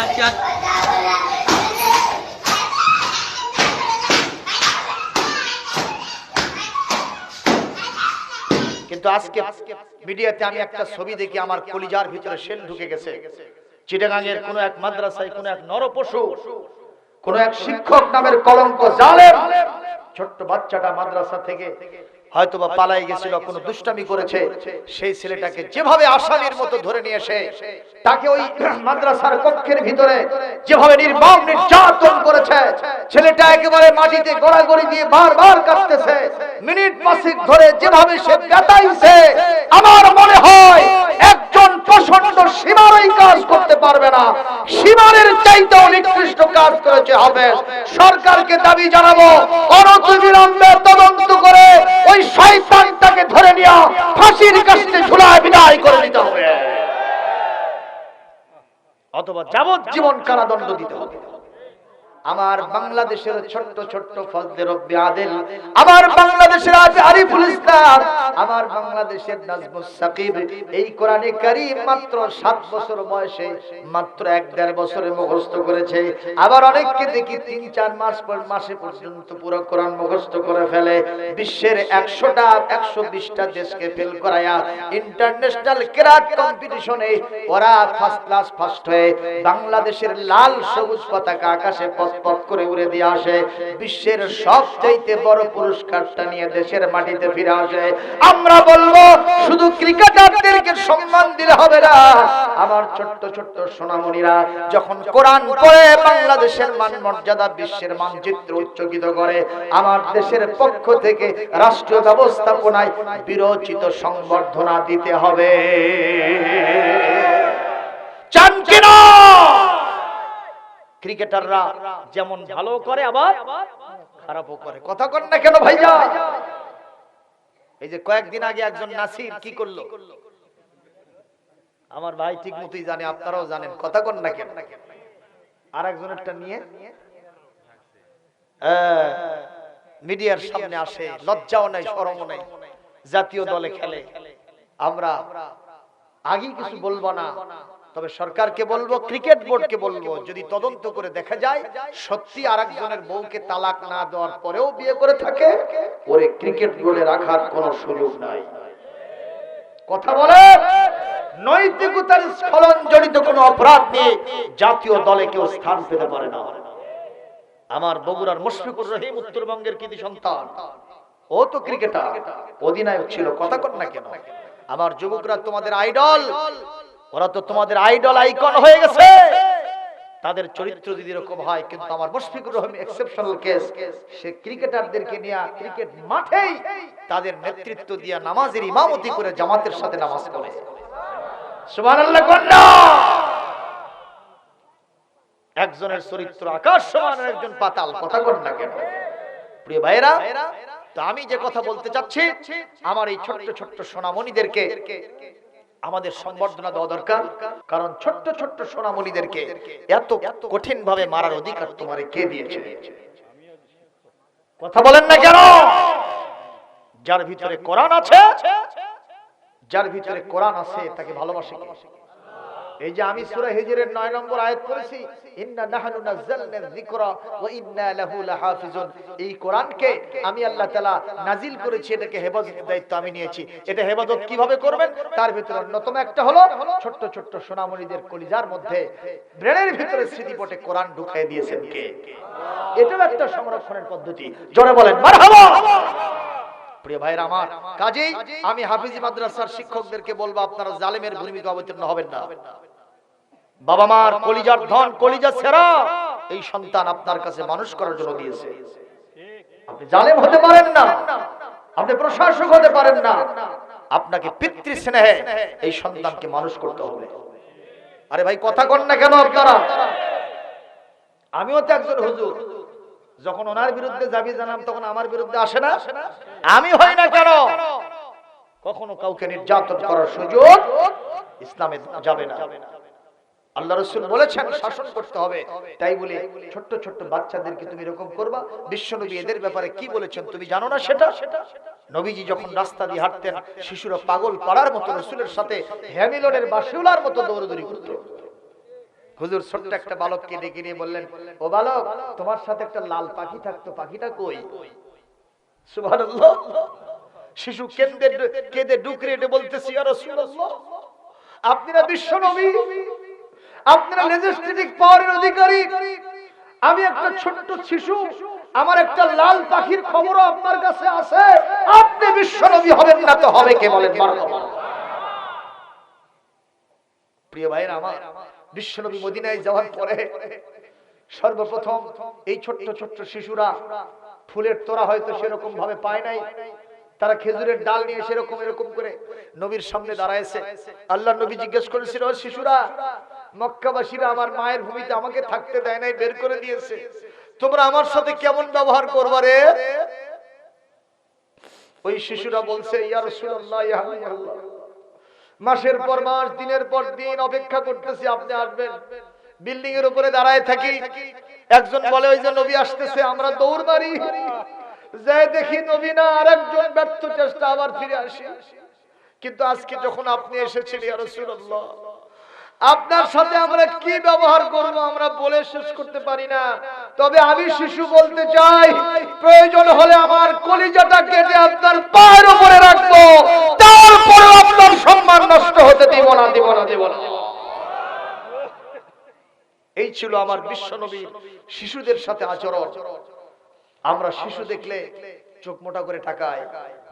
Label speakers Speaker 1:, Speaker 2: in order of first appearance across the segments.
Speaker 1: Action
Speaker 2: কিন্তু আজকে মিডিয়াতে আমি একটা ছবি দেখি, আমার কলিজার ভিতরে সেল ঢুকে গেছে। চিটাগাঙ্গের কোন এক মাদ্রাসায়, কোন এক নরপশু, কোন এক শিক্ষক নামের কলঙ্ক জালেম, ছোট্ট বাচ্চাটা মাদ্রাসা থেকে হয়তো বা পালাই গেছিল, কোন দুষ্টামি করেছে। সেই ছেলেটাকে যেভাবে আসামির মতো ধরে নিয়ে এসে, তাকে ওই মাদ্রাসার কক্ষের ভিতরে যেভাবে নির্মম নির্যাতন করেছে, ছেলেটা একেবারে মাটিতে গড়াগড়ি দিয়ে বারবার কাঁদতেছে। মিনিট পাঁচেক ধরে যেভাবে সে পেটাইছে আমার মনে হয় একজন প্রচণ্ড সীমার এই কাজ করতে পারবে না। সীমানের চাইতেও নিকৃষ্ট কাজ করেছে হবে সরকারকে দাবি জানাব, অনতিবিলম্বে তদন্ত করে শয়তানটাকে ধরে নিয়ে ফাঁসির কাছে ঝুলায় বিদায় করে দিতে হবে। অথবা যাবজ্জীবন কারাদণ্ড দিতে হবে। আমার বাংলাদেশের ছোট্ট ছোট্ট ফজলে রব্বি আদেল, আমার বাংলাদেশের আরিফুল ইসলাম, আমার বাংলাদেশের নাজমুস সাকিব। এই কোরআনে কারীম মাত্র সাত বছর বয়সে, মাত্র এক দেড় বছরে মুখস্থ করেছে। আবার অনেককে দেখি তিন, চার মাস পর মাসে পর্যন্ত পুরো কোরআন মুখস্থ করে ফেলে। বিশ্বের একশোটা, একশো বিশটা দেশকে ফেল করায়া ইন্টারন্যাশনাল কেরাত কম্পিটিশনে ওরা ফার্স্ট ক্লাস ফার্স্ট হয়ে বাংলাদেশের লাল সবুজ পতাকা আকাশে পথ পথ করে উড়ে দিয়ে আসে। বিশ্বের সবচাইতে বড় পুরস্কারটা নিয়ে দেশের মাটিতে ফিরে আসে। আমরা বলব, শুধু ক্রিকেটারদেরকে সম্মান দিলে হবে না। আমার ছোট্ট ছোট্ট সোনামণিরা, যখন কোরআন পড়ে, বাংলাদেশের মান মর্যাদা বিশ্বের মানচিত্র উচ্চকিত করে, আমার দেশের পক্ষ থেকে রাষ্ট্রীয় ব্যবস্থাপনায় বিরোচিত সংবর্ধনা দিতে হবে। চান কিনা ক্রিকেটাররা যেমন ভালো করে আবার খারাপও করে। কথা কর না কেন ভাইয়া এই যে কয়েকদিন আগে একজন নাসির কি করল? আমার ভাই ঠিক মতোই জানে আপনারাও জানেন। কথা কর না কেন? আর একজনেরটা নিয়ে মিডিয়ার সামনে আসে লজ্জাও নাই শরমও নাই। জাতীয় দলে খেলে। আমরা আগে কিছু বলব না। তবে সরকারকে বলব, ক্রিকেট বোর্ডকে বলব, যদি তদন্ত করে দেখা যায়, সত্যি আরেকজনের বউকে তালাক না দেওয়ার পরেও বিয়ে করে থাকে ওরে ক্রিকেট বোর্ডে রাখার কোনো সুযোগ নাই। কথা বলে, নৈতিকতার স্খলন জড়িত কোনো অপরাধ নিয়ে জাতীয় দলে কেউ স্থান পেতে পারে না। আমার বগুড়ার মুশফিকুর রহিম উত্তরবঙ্গের কৃতি সন্তান। ও তো ক্রিকেটার, অধিনায়ক ছিল কথা কর না কেন? আমার যুবকরা তোমাদের আইডল। ওরা তো তোমাদের আইডল আইকন হয়ে গেছে। তাদের চরিত্র যদি এরকম হয়, কিন্তু আমার মুশফিকুর রহিম এক্সেপশনাল কেস সে ক্রিকেটারদেরকে নিয়ে ক্রিকেট মাঠেই তাদের নেতৃত্ব দিয়া নামাজের ইমামতি করে জামাতের সাথে নামাজ পড়ে। সুবহানাল্লাহ, কন্যা! একজনের চরিত্র আকাশ সমান একজন পাতাল, কথা কর না কেন? প্রিয় ভাইরা তো আমি যে কথা বলতে চাচ্ছি, আমার এই ছোট্ট ছোট্ট সোনামণিদেরকে আমাদের সম্বর্ধনা দেওয়া দরকার। কারণ ছোট্ট ছোট্ট সোনামণিদেরকে এত কঠিন ভাবে মারার অধিকার তোমার কে দিয়েছে? কথা বলেন না কেন? যার ভিতরে কোরআন আছে যার ভিতরে কোরআন আছে তাকে ভালোবাসে? এই যে আমি সূরা হিজরের 9 নম্বর আয়াত পড়েছি, ইন্না নাহনু নাযালনা যিকরা ওয়া ইন্না লাহু লাহাফিজুন। এই কোরআনকে আমি আল্লাহ তাআলা করেছি, এটাকে হেফাজতের দায়িত্ব আমি নিয়েছি। এটা হেফাজত কীভাবে করবেন? তার ভিতরে অন্যতম একটা হলো ছোট্ট ছোট্ট সোনামণিদের কলিজার মধ্যে ব্রেনের ভিতরে স্মৃতিপটে কোরআন ঢুকিয়ে দিয়েছেন কে? এটাও একটা সংরক্ষণের পদ্ধতি। জোরে বলেন, মারহাবা! প্রিয় ভাইরা আমার, কাজেই আমি হাফিজি মাদ্রাসার শিক্ষকদেরকে বলব, আপনারা জালেমের ভূমিকা অবতীর্ণ হবেন না। বাবা মার কলিজার ধন কলিজা সেরা, এই সন্তান আপনার কাছে মানুষ করার জন্য দিয়েছে আপনি জালেম হতে পারেন না, আপনি প্রশাসক হতে পারেন না, আপনাকে পিতৃ স্নেহে এই সন্তানকে মানুষ করতে হবে। আরে ভাই, কথা কন না কেন আপনারা? আমিও তো একজন হুজুর, যখন ওনার বিরুদ্ধে যাবি জানাম, তখন আমার বিরুদ্ধে আসে না? আমি হই না কেন? কখনো কাউকে নির্যাতন করার সুযোগ ইসলামে যাবে না। আল্লাহ রসুল বলেছেন, শাসন করতে হবে। তাই বলে ছোট্ট ছোট্ট বাচ্চাদেরকে তুমি এরকম করবা। বিশ্বনবী এদের ব্যাপারে কি বলেছেন তুমি জানো না সেটা? নবীজি যখন রাস্তা দিয়ে হাঁটতেন, শিশুরা পাগল পাড়ার মতো রসুলের সাথে হ্যামিলনের বাসিউলার মতো দৌড়দৌড়ি করতো। হুজুর, ছোট্ট একটা বালককে ডেকে নিয়ে বললেন, ও বালক, তোমার সাথে একটা লাল পাখি থাকতো, পাখিটা কই? শিশু কেঁদে কেঁদে ডুকরে বলতেছি, ইয়া রাসূলুল্লাহ আপনারা বিশ্ব নবী আপনারা লেজিস্লেটিভ পাওয়ারের অধিকারী। আমি একটা ছোট্ট শিশু, আমার একটা লাল পাখির খবরও আপনার কাছে আছে। আপনি বিশ্ব নবী হবেন না তো হবে কে বলেন? প্রিয় ভাইরা আমার, বিশ্বনবী মদিনায় যাওয়ার পরে সর্বপ্রথম এই ছোট্ট ছোট্ট শিশুরা ফুলের তোরা হয়তো সেরকম ভাবে পায় নাই। তারা খেজুরের ডাল নিয়ে সেরকম এরকম করে নবীর সামনে দাঁড়ায়ছে আল্লাহ নবী জিজ্ঞেস করেছিল শিশুরা মক্কাবাসীরা আমার মায়ের ভূমিতে আমাকে থাকতে দেয় নাই, বের করে দিয়েছে। তোমরা আমার সাথে কেমন ব্যবহার করবা রে? ওই শিশুরা বলছে মাসের পর মাস, দিনের পর দিন অপেক্ষা করতেছি, আপনি আসবেন। বিল্ডিং এর উপরে দাঁড়ায় থাকি। একজন বলে, ওই যে নবী আসতেছে, আমরা দৌড় মারি। যাই দেখি নবী না আরেকজন ব্যর্থ চেষ্টা আবার ফিরে আসি। কিন্তু আজকে যখন আপনি এসেছেন, ইয়া রাসূলুল্লাহ আপনার সাথে আমরা কি ব্যবহার করব আমরা বলে শেষ করতে পারি না। তবে আমি শিশু বলতে চাই, প্রয়োজন হলে আমার কলিজাটা কেটে আপনার পায়ের উপরে রাখব। তারপরে আপনার সম্মান নষ্ট হতে দিব না দিব না দিব না। এই ছিল আমার বিশ্ব বিশ্বনবী শিশুদের সাথে আচরণ। আমরা শিশু দেখলে চোখ মোটা করে টাকায়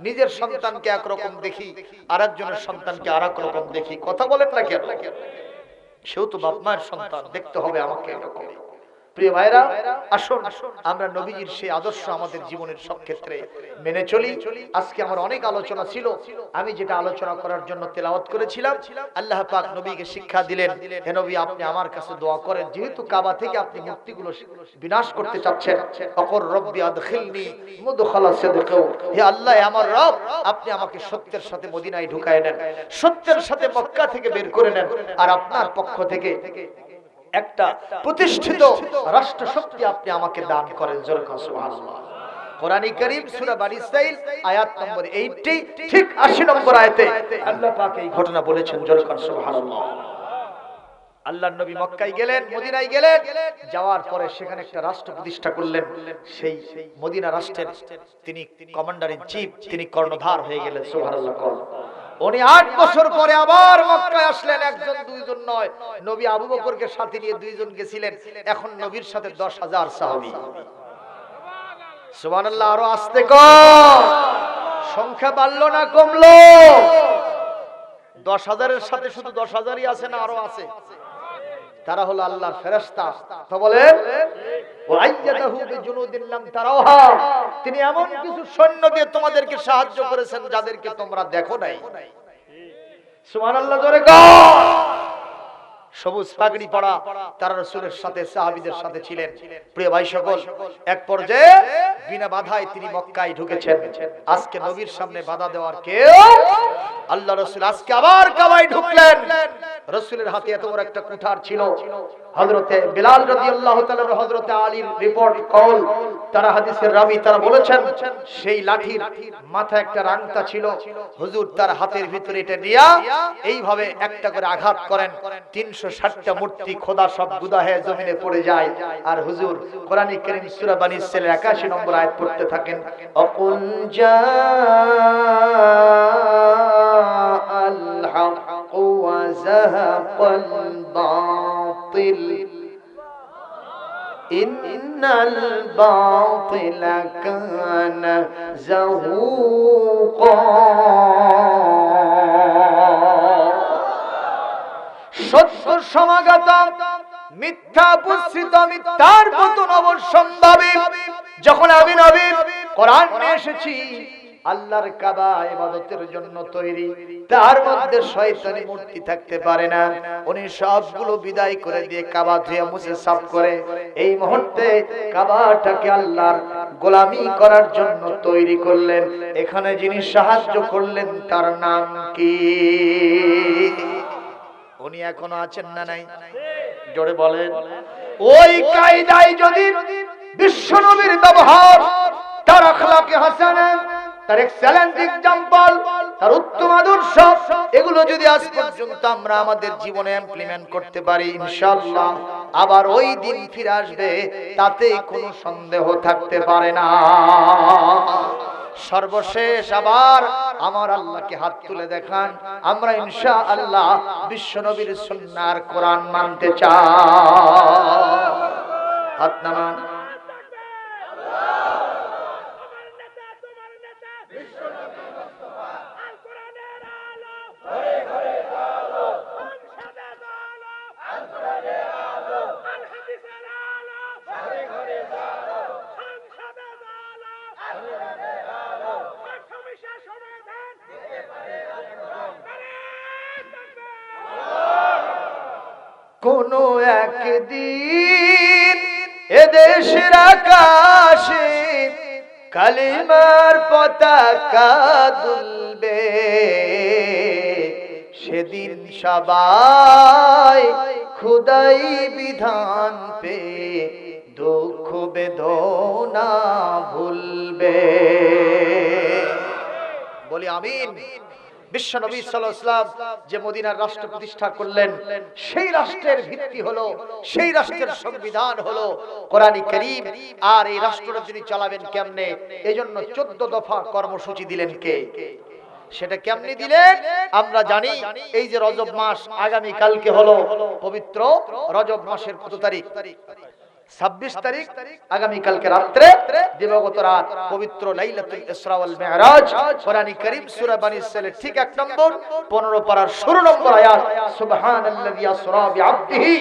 Speaker 2: নিজের সন্তানকে একরকম দেখি আর একজনের সন্তানকে আর রকম দেখি। কথা বলেন না কেন? সেও তো বাপ মায়ের সন্তান দেখতে হবে আমাকে এরকম প্রিয় ভাইরা আসুন আমরা নবীজির সেই আদর্শ আমাদের জীবনের সব ক্ষেত্রে মেনে চলি। আজকে আমার অনেক আলোচনা ছিল। আমি যেটা আলোচনা করার জন্য তেলাওয়াত করেছিলাম। আল্লাহ পাক নবীকে শিক্ষা দিলেন হে নবী আপনি আমার কাছে দোয়া করেন। যেহেতু কাবা থেকে আপনি মূর্তিগুলো বিনাশ করতে চাচ্ছেন অকর রব্বি আদখিলনি মুদখালা সিদকা হে আল্লাহ আমার রব আপনি আমাকে সত্যের সাথে মদিনায় ঢুকায় নেন। সত্যের সাথে মক্কা থেকে বের করে নেন। আর আপনার পক্ষ থেকে একটা প্রতিষ্ঠিত রাষ্ট্র শক্তি আপনি আমাকে দান করেন জোরকান সুবহানাল্লাহ। কোরআনী কারীম সূরা বানী ইসরাইল আয়াত নম্বর 80 ঠিক 80 নম্বর আয়াতে আল্লাহ পাক এই ঘটনা বলেছেন জোরকান সুবহানাল্লাহ। আল্লাহ নবী গেলেন যাওয়ার পরে সেখানে একটা রাষ্ট্র প্রতিষ্ঠা করলেন। সেই মদিনা রাষ্ট্রের তিনি কমান্ডার চিফ, তিনি কর্ণধার হয়ে গেলেন, সুবহানাল্লাহ উনি আট বছর পরে আবার মক্কায় আসলেন, একজন দুইজন নয়। নবী আবু বকরকে সাথে নিয়ে দুইজন গেছিলেন। এখন নবীর সাথে দশ হাজার সাহাবি। সুবহানাল্লাহ, আরও আসতে কম সংখ্যা বাড়লো না, কমলো। দশ হাজারের সাথে শুধু দশ হাজারই আছে না, আরও আছে? তারা হলো আল্লাহর ফেরেশতা। তো বলেন? তিনি এমন কিছু সৈন্য দিয়ে তোমাদেরকে সাহায্য করেছেন যাদেরকে তোমরা দেখো নাই। জোরে কর। সবুজ পাগড়ি পড়া তারা রসুলের সাথে, সাহাবিদের সাথে ছিলেন। প্রিয় ভাই সকল, এক পর্যায়ে বিনা বাধায় তিনি মক্কায় ঢুকেছেন। আজকে নবীর সামনে বাধা দেওয়ার কেউ আল্লাহ রসুল আজকে আবার কাবায় ঢুকলেন। রসুলের হাতে এত বড় একটা কুঠার ছিল। হযরতে বিলাল রাদিয়াল্লাহু তাআলার হযরতে আলীর রিপোর্ট কল তারা হাদিসের রাবি, তারা বলেছেন, সেই লাঠির মাথায় একটা রাংতা ছিল। হুজুর তার হাতের ভিতরে এটা দিয়া এইভাবে একটা করে আঘাত করেন। 360টা মূর্তি খোদা সব গুদা হয়ে জমিনে পড়ে যায়। আর হুজুর কোরআন কারীম সূরা বানী ইসরাইলের 81 নম্বর আয়াত পড়তে থাকেন যাহাকাল বাতিল إن الباطل كان زهوقا সত্য সমাগত মিথ্যা পুস্তিত মিথ্যার পতন অবশ্যম্ভাবী যখন আমি নবী কোরআন নিয়ে এসেছি আল্লাহর কাবা ইবাদতের জন্য তৈরি। তার মধ্যে শয়তানি মূর্তি থাকতে পারে না। উনি সবগুলো বিদায় করে দিয়ে কাবা ধুয়ে মুছে সাফ করে। এই মুহূর্তে কাবাটাকে আল্লাহর গোলামি করার জন্য তৈরি করলেন। এখানে যিনি সাহায্য করলেন, তার নাম কি? উনি এখনও আছেন না নাই? জোরে বলেন। ওই কায়দায় যদি বিশ্বনবীর ব্যবহার, তার আখলাকে হাসানা তার এক্সেলেন্ট এক্সাম্পল তার উত্তম আদর্শ, এগুলো যদি আজ পর্যন্ত আমরা আমাদের জীবনে ইমপ্লিমেন্ট করতে পারি, ইনশাআল্লাহ আবার ওই দিন ফিরে আসবে, তাতে কোনো সন্দেহ থাকতে পারে না। সর্বশেষ আবার আমার আল্লাহকে হাত তুলে দেখান, আমরা ইনশা আল্লাহ বিশ্ব নবীর সুন্নার কোরআন মানতে চাই। হাত নামান
Speaker 1: আমার নেতা তোমার নেতা বিশ্বনবী মুস্তাফা আল কোরআনের আলো ঘরে ঘরে আলো সংসদের আলো আল কোরআনের আলো আল হাদিসের আলো ঘরে ঘরে আলো সংসদের আলো আল কোরআনের আলো সমস্যা সমাধান দিতে পারে একজন
Speaker 2: কোন একদিন এদেশের আকাশে কালিমার পতাকা দুলবে। সেদিন সবাই খুদাই বিধান পে দুঃখ বেদনা ভুলবে। বলি আমিন। বিশ্ব নবী সাল্লাম যে মদিনার রাষ্ট্র প্রতিষ্ঠা করলেন, সেই রাষ্ট্রের ভিত্তি হলো, সেই রাষ্ট্রের সংবিধান হলো কোরআনী করিম। আর এই রাষ্ট্রটা চালাবেন কেমনে? এজন্য চোদ্দ দফা কর্মসূচি দিলেন কে? সেটা কেমনি দিলেন? আমরা জানি এই যে রজব মাস আগামী কালকে হলো পবিত্র রজব মাসের কত তারিখ? ছাব্বিশ তারিখ, আগামী কালকে রাত্রে দিবাগত রাত, পবিত্র লাইলাতুল ইসরা ওয়াল মিরাজ, কোরআন কারীম সূরা বানী ইসরাইলের ঠিক এক নম্বর 15 পারার 16 নম্বর আয়াত, সুবহানাল্লাযী আসরা বিআবদিহি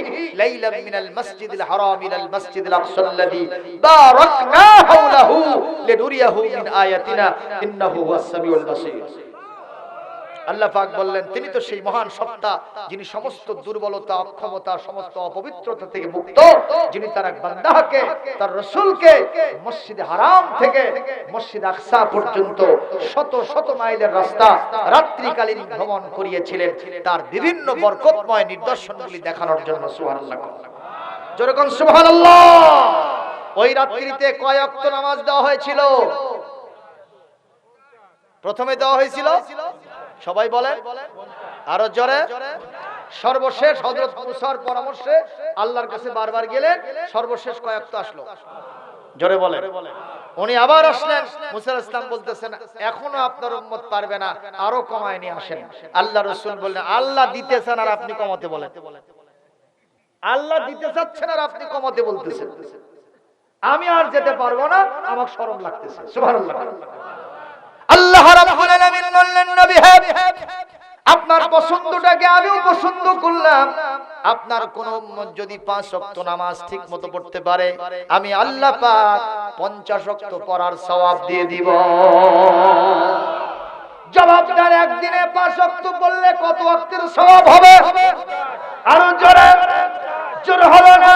Speaker 2: লাইলাম মিনাল মাসজিদিল হারাম ইলাল মাসজিদিল আকসাল্লাযী বারাকনা হাওলাহু আল্লাহ পাক বললেন, তিনি তো সেই মহান সত্তা যিনি সমস্ত দুর্বলতা, অক্ষমতা, সমস্ত অপবিত্রতা থেকে মুক্ত, যিনি তার এক বান্দাকে, তার রসুলকে মসজিদে হারাম থেকে মসজিদ আকসা পর্যন্ত শত শত মাইলের রাস্তা রাত্রিকালীন ভ্রমণ করিয়েছিলেন তার বিভিন্ন বরকতময় নিদর্শনগুলি দেখানোর জন্য, সুবহানাল্লাহ। যেরকম সুবহানাল্লাহ। ওই রাত্রিতে কয় অক্ত নামাজ দেওয়া হয়েছিল? প্রথমে দেওয়া হয়েছিল সবাই বলেন। আরও জোরে। সর্বশেষ হযরত মুসার পরামর্শে আল্লাহর কাছে বারবার গেলেন, সর্বশেষ কয়েকটা আসলো। জোরে বলেন। উনি আবার আসলেন। মুসা ইসলাম বলতেছেন, এখনও আপনার উম্মত পারবে না, আরও কমায় নিয়ে আসেন। আল্লাহ রসুল বললেন, আল্লাহ দিতেছেন আর আপনি কমাতে বলেন। আল্লাহ দিতে চাচ্ছেন আর আপনি কমাতে বলতেছেন। আমি আর যেতে পারব না, আমার শরম লাগতেছে। সুবহানাল্লাহ। আল্লাহ রাব্বুল আলামিন বললেন, নবী হে আপনার পছন্দটাকে আমিও পছন্দ করলাম। আপনার কোন যদি পাঁচ ওয়াক্ত নামাজ ঠিক মতো পড়তে পারে, আমি আল্লাহ পাক পঞ্চাশ ওয়াক্ত পড়ার সওয়াব দিয়ে দিব। জবাবদার একদিনে পাঁচ ওয়াক্ত পড়লে কত ওয়াক্তের সওয়াব হবে? আরও জোরে জোরে হলো না?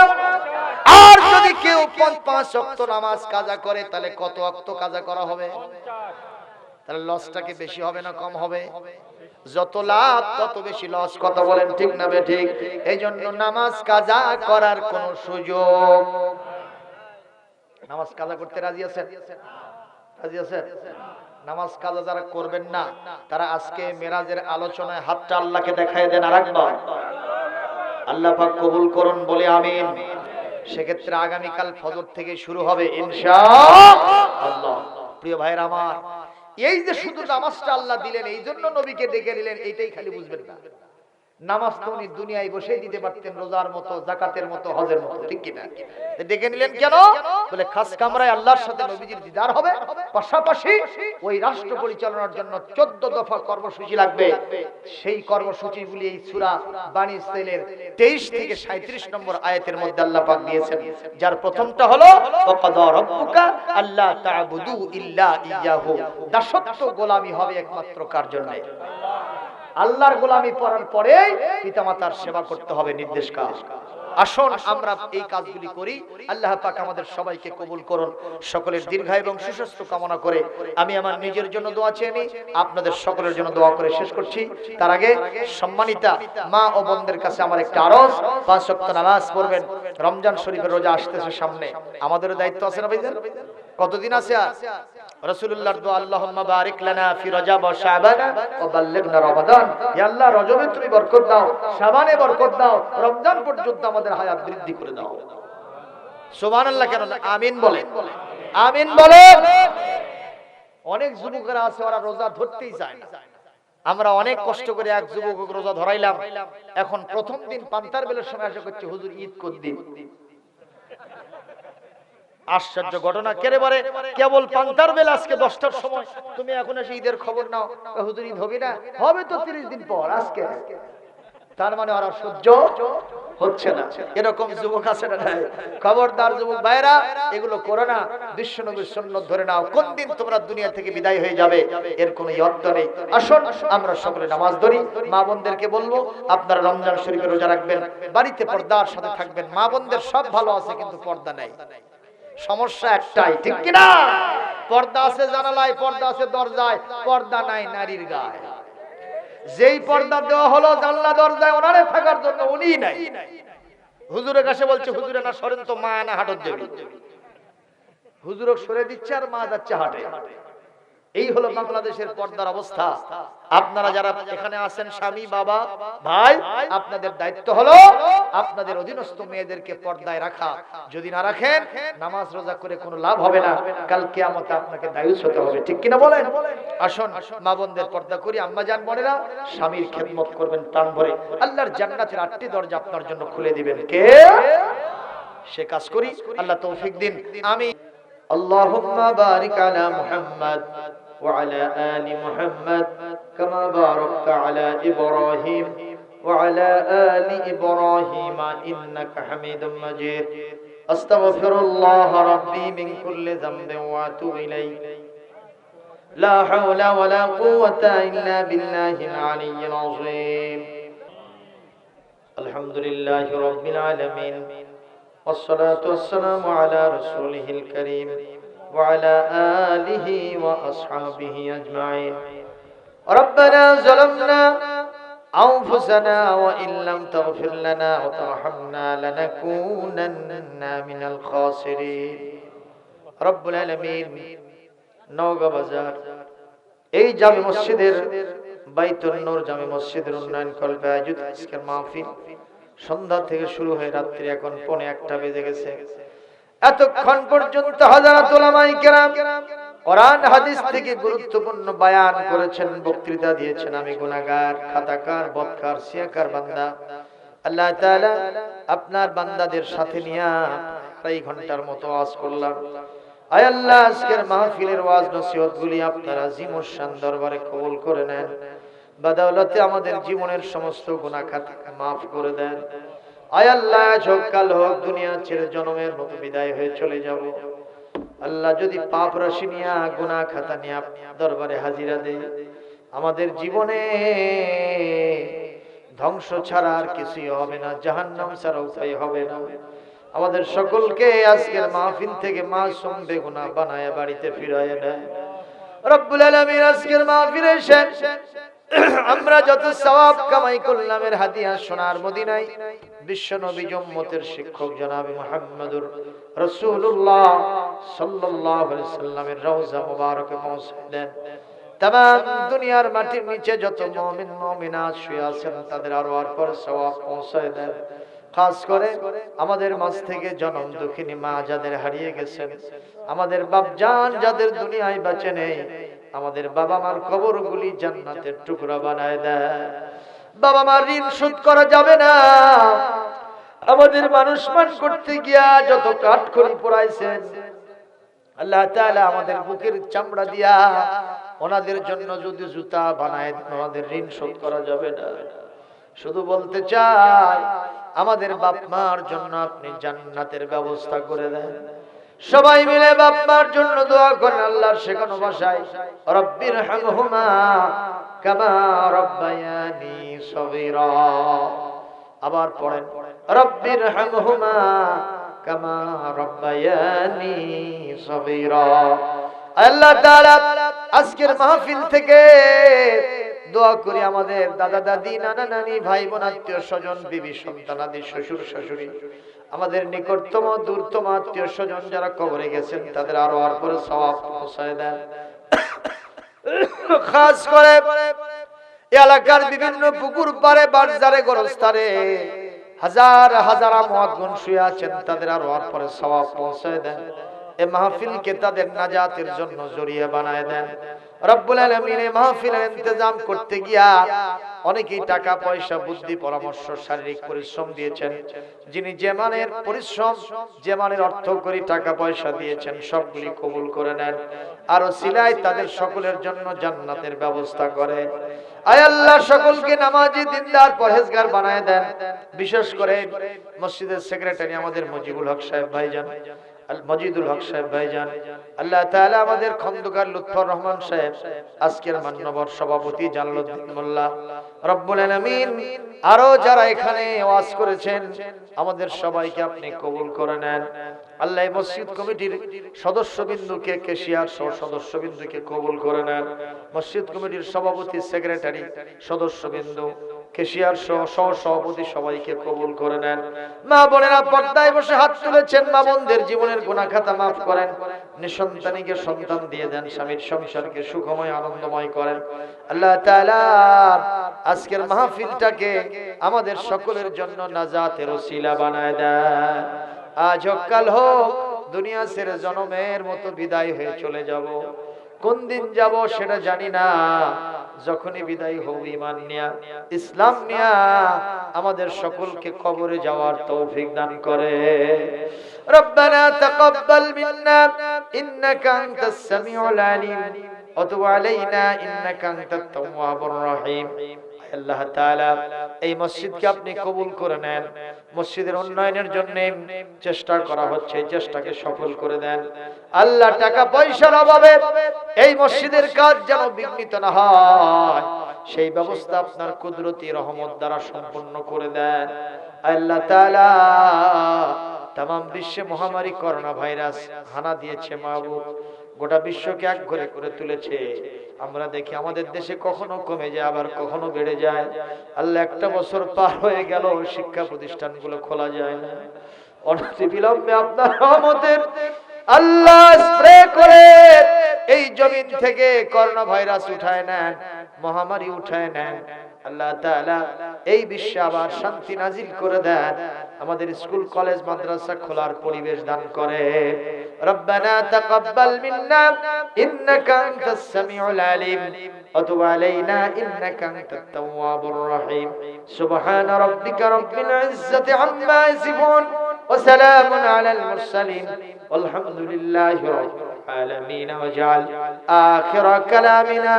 Speaker 2: আর যদি কেউ পাঁচ ওয়াক্ত নামাজ কাজা করে, তাহলে কত ওয়াক্ত কাজা করা হবে? তাহলে লসটা বেশি হবে না কম হবে? যত লাভ, তত বেশি লস কথা বলেন ঠিক না ঠিক এই জন্য নামাজ কাজা করার কোন সুযোগ নামাজ কাজা করতে রাজি আছেন? রাজি আছেন? নামাজ কাজা যারা করবেন না, তারা আজকে মেরাজের আলোচনায় হাতটা আল্লাহকে দেখায় দেন আর একবার আল্লাহ পাক কবুল করুন, বলে আমিন। সেক্ষেত্রে আগামীকাল ফজর থেকে শুরু হবে ইনশাআল্লাহ প্রিয় ভাইরা আমার এই যে শুধু নামাজটা আল্লাহ দিলেন এই জন্য নবীকে ডেকে নিলেন এইটাই খালি বুঝবেন না। নামাজ তো উনি দুনিয়ায় বসে দিতে পারতেন, রোজার মতো, জাকাতের মতো, হজের মতো, ঠিক কিনা? ডেকে নিলেন কেন? বলে, খাস কামরায় আল্লাহর সাথে নবীজির দিদার হবে, পাশাপাশি ওই রাষ্ট্র পরিচালনার জন্য চোদ্দ দফা কর্মসূচি লাগবে। সেই কর্মসূচিগুলি এই সূরা বানী ইসরাইলের তেইশ থেকে সাঁত্রিশ নম্বর আয়াতের মধ্যে আল্লাহ পাক দিয়েছেন। যার প্রথমটা হলো আল্লাহ ইল্লা দাসত্ব গোলামি হবে একমাত্র কার জন্য? আল্লাহর গোলামি পড়ার পরে পিতামাতার সেবা করতে হবে নির্দেশ কাজ। আসুন, আমরা এই কাজগুলি করি। আল্লাহ পাক আমাদের সবাইকে কবুল করুন। সকলের দীর্ঘ এবং সুস্বাস্থ্য কামনা করে আমি আমার নিজের জন্য দোয়া চেয়ে নিই, আপনাদের সকলের জন্য দোয়া করে শেষ করছি। তার আগে সম্মানিতা মা ও বোনদের কাছে আমার একটা আরজ। পাঁচ সপ্তাহ নামাজ পড়বেন। রমজান শরীফের রোজা আসতেছে সামনে। আমাদেরও দায়িত্ব আছে না ভাইজান? কতদিন আছে আর? রাসূলুল্লাহর দোয়া, আল্লাহুম্মা বারিক লানা ফি ওয়া শাবান ওয়া বাল্লিগনা রমাদান। ইয়া আল্লাহ, রজবে তুমি বরকত দাও, শাবানে বরকত দাও, রমজান পর্যন্ত আমাদের হায়াত বৃদ্ধি করে দাও। সুবহানাল্লাহ কেন আমিন আমিন অনেক যুবকেরা আছে, ওরা রোজা ধরতেই চায় না। আমরা অনেক কষ্ট করে এক যুবক রোজা ধরাইলাম। এখন প্রথম দিন পান্তার বেলার সময় আসা করছে হুজুর, ঈদ কর দিন আশ্চর্য ঘটনা কেড়ে বারে কেবল পান্তার বেলা আজকে দশটার সময়। তুমি এখন এসে ঈদের খবর নাও। হুজুর, ঈদ হবে না? হবে তো তিরিশ দিন পর আজকে। তার মানে ওরা সহ্য হচ্ছে না। এরকম যুবক আছে না? খবরদার যুবক ভাইরা এগুলো করো না। বিশ্বনবীর সুন্নত ধরে নাও। কোন দিন তোমরা দুনিয়া থেকে বিদায় হয়ে যাবে? এর কোনো অর্থ নেই। আসুন, আমরা সকলে নামাজ ধরি। মা বোনদেরকে বলব, আপনারা রমজান শরীফে রোজা রাখবেন। বাড়িতে পর্দার সাথে থাকবেন। মা বোনদের সব ভালো আছে, কিন্তু পর্দা নেই। সমস্যা একটাই, ঠিক কিনা? পর্দা আছে জানালায়, পর্দা আছে দরজায়, পর্দা নাই নারীর গায়ে। যেই পর্দা দেওয়া হলো জানলা দরজায়, ওনারে থাকার জন্য উনি নাই। হুজুরের কাছে বলছে, হুজুরে না সরেন তো মা না হাটত দেবে। হুজুরক সরে দিচ্ছে আর মা যাচ্ছে হাটে। এই হলো বাংলাদেশের পর্দার অবস্থা। আপনারা যারা এখানে আছেন স্বামী বাবা ভাই আপনাদের দায়িত্ব হলো আপনাদের অধীনস্থ মেয়েদেরকে পর্দায় রাখা। যদি না রাখেন নামাজ রোজা করে কোনো লাভ হবে না। কালকে আমাকে আপনাকে দায়ুস হতে হবে। ঠিক কিনা বলেন? আসুন মা বোনদের পর্দা করি। আম্মা যান বোনেরা স্বামীর খেদমত করবেন প্রাণ ভরে। আল্লাহর জান্নাতের আটটি দরজা আপনার জন্য খুলে দিবেন। কে? সে কাজ করি। আল্লাহ তৌফিক দিন। আমি আল্লাহুম্মা বারিক আলা মুহাম্মদ। وعلى آل محمد كما باركت على إبراهيم وعلى آل إبراهيم إنك حميد مجيد. أستغفر الله ربي من كل ذنب وأتوب إليه. لا حول ولا قوة إلا بالله العلي العظيم. الحمد لله رب العالمين. والصلاة والسلام على رسوله الكريم. وعلى آله وأصحابه أجمعين ربنا ظلمنا أنفسنا وإن لم تغفر لنا وترحمنا لنكونن من الخاسرين رب العالمين নওগাঁ বাজার এই জামে মসজিদের বাইতুল নূর জামে মসজিদের উন্নয়ন কল্পে আয়োজিত আজকের মাহফিল সন্ধ্যা থেকে শুরু হয়ে রাত্রি এখন পৌনে একটা বেজে গেছে এতক্ষণ পর্যন্ত কেরাম কোরআন, হাদিস থেকে গুরুত্বপূর্ণ বায়ান করেছেন, বক্তৃতা দিয়েছেন। আমি খাতাকার সিয়াকার বান্দা। আল্লাহ আপনার বান্দাদের সাথে ঘণ্টার মতো করলাম। আয় আল্লাহ, আজকের মাহফিলের ওয়াজ আপনারা দরবারে কবুল করে নেন। বাদাওলাতে আমাদের জীবনের সমস্ত গুনাহ খাতা মাফ করে দেন। হোক, দুনিয়া ছেড়ে জনমের মতো বিদায় হয়ে চলে যাব। আল্লাহ যদি পাপ রাশি নিয়ে, গুনাহ খাতা নিয়ে দরবারে হাজিরা দেয়, আমাদের জীবনে ধ্বংস ছাড়া আর কিছুই হবে না, জাহান্নাম ছাড়া উপায় হবে না। আমাদের সকলকে আজকের মাহফিল থেকে মা মাসুম বেগুনা বানায় বাড়িতে ফিরায় নেয় রব্বুল আলামিন আজকের মাহফিলে এসে আমরা যত সওয়াব কামাই করলাম এর হাদিয়া সোনার মদিনায়, বিশ্ব নবী উম্মতের শিক্ষক জনাবি মুহাম্মদুর আলাইহি সাল্লামের রওজা মুবারকে পৌঁছে দেন। দুনিয়ার মাটির নিচে যত মুমিন শুয়ে আছেন, তাদের আরও আর পর সওয়াব পৌঁছায় দেন। খাস করে আমাদের মাঝ থেকে জনম দুঃখিনী মা যাদের হারিয়ে গেছেন, আমাদের বাপ বাপজান যাদের দুনিয়ায় বাঁচে নেই আমাদের বাবা মার কবরগুলি জান্নাতের টুকরা বানায় দেয়। বাবা মার ঋণ শোধ করা যাবে না। আমাদের মানুষ মান করতে গিয়া যত কাঠ খড়ি পড়াইছেন, আল্লাহ তাআলা আমাদের বুকের চামড়া দিয়া ওনাদের জন্য যদি জুতা বানায় ওনাদের ঋণ শোধ করা যাবে না। শুধু বলতে চাই, আমাদের বাপ মার জন্য আপনি জান্নাতের ব্যবস্থা করে দেন। সবাই মিলে বাপ মার জন্য দোয়া করেন আল্লাহর শেখানো ভাষায় রব্বির হামহুমা কামা রব্বায়ানি সগীরা। আবার পড়েন রব্বির হামহুমা কামা রব্বায়ানি সগীরা। আল্লাহ তাআলা আজকের মাহফিল থেকে দোয়া করি আমাদের দাদা দাদি, নানা নানি, ভাই বোন, আত্মীয় স্বজন, বিবি সন্তানাদি শ্বশুর শাশুড়ি। আমাদের নিকটতম, দূরতম আত্মীয় স্বজন যারা কবরে গেছেন, তাদের আরও আর পরে সবাব পৌঁছায় দেন। খাস করে এলাকার বিভিন্ন পুকুর পারে বাজারে গরস্তারে হাজার হাজার মহাগুণ শুয়ে আছেন, তাদের আরও আর পরে সবাব পৌঁছায় দেন। এ মাহফিলকে তাদের নাজাতের জন্য জড়িয়ে বানায় দেন। রব্বুল আলামিন মাহফিলের ইন্তজাম করতে গিয়া অনেকেই টাকা, পয়সা, বুদ্ধি, পরামর্শ, শারীরিক পরিশ্রম দিয়েছেন। যিনি পরিশ্রম অর্থ করি টাকা, পয়সা দিয়েছেন, সবগুলি কবুল করে নেন। আরও সিলাই তাদের সকলের জন্য জান্নাতের ব্যবস্থা করে। আয় আল্লাহ, সকলকে নামাজি দিনদার, পরহেজগার বানায় দেন। বিশেষ করে মসজিদের সেক্রেটারি আমাদের মজিবুল হক সাহেব ভাইজান। মজিদুল হক সাহেব ভাইজান, আল্লাহ তাআলা আমাদের খন্দকার লুৎফর রহমান সাহেব, আজকের মান্যবর সভাপতি জালালউদ্দিন মোল্লা, রব্বুল আলামিন আরও যারা এখানে ওয়াজ করেছেন, আমাদের সবাইকে আপনি কবুল করে নেন। আল্লাহ মসজিদ কমিটির সদস্যবিন্দুকে কেশিয়ার সহ সদস্যবিন্দুকে কবুল করে নেন। মসজিদ কমিটির সভাপতি, সেক্রেটারি, সদস্যবিন্দু কেশিয়ার সহ সহ সভাপতি সবাইকে কবুল করে নেন। মা বোনেরা পর্দায় বসে হাত তুলেছেন, মা বোনদের জীবনের গুনাহ খাতা মাফ করেন। নিঃসন্তানীকে সন্তান দিয়ে দেন, স্বামীর সংসারকে সুখময়, আনন্দময় করেন। আল্লাহ আজকের মাহফিলটাকে আমাদের সকলের জন্য নাজাতের ওসিলা বানায় দেন। আজ কাল হোক, দুনিয়া ছেড়ে জনমের মতো বিদায় হয়ে চলে যাব। কোন দিন যাব সেটা জানি না। যখনই বিদায় হব ইমান নিয়া ইসলাম নিয়া আমাদের সকলকে কবরে যাওয়ার তৌফিক দান করে ربنا تقبل منا إنك أنت السميع العليم وتب علينا إنك أنت التواب الرحيم আল্লাহ তাআলা এই মসজিদকে আপনি কবুল করে নেন। মসজিদের উন্নয়নের জন্য চেষ্টা করা হচ্ছে চেষ্টাকে সফল করে দেন। আল্লাহ টাকা পয়সার অভাবে এই মসজিদের কাজ যেন বিঘ্নিত না হয়, সেই ব্যবস্থা আপনার কুদরতি রহমত দ্বারা সম্পন্ন করে দেন। আল্লাহ তাআলা তাম বিশ্বে মহামারী করোনা ভাইরাস হানা দিয়েছে মাহবুব। গোটা বিশ্বকে এক ঘরে করে তুলেছে। আমরা দেখি আমাদের দেশে কখনো কমে যায়, আবার কখনো বেড়ে যায়। আল্লাহ একটা বছর পার হয়ে গেল, শিক্ষা প্রতিষ্ঠানগুলো খোলা যায় না। অনতি বিলম্বে আপনার রহমতের আল্লাহ স্প্রে করে এই জমিন থেকে করোনা ভাইরাস উঠায় নেন। মহামারী উঠায় নেন আল্লাহ তাআলা এই বিশ্বে আবার শান্তি নাজিল করে দেন আমাদের স্কুল কলেজ মাদ্রাসা খোলার পরিবেশ দান করে ربنا تقبل منا إنك أنت السميع العليم وتب علينا إنك أنت التواب الرحيم سبحان ربك رب العزة عما يصفون وسلام على المرسلين والحمد لله رب العالمين واجعل آخر كلامنا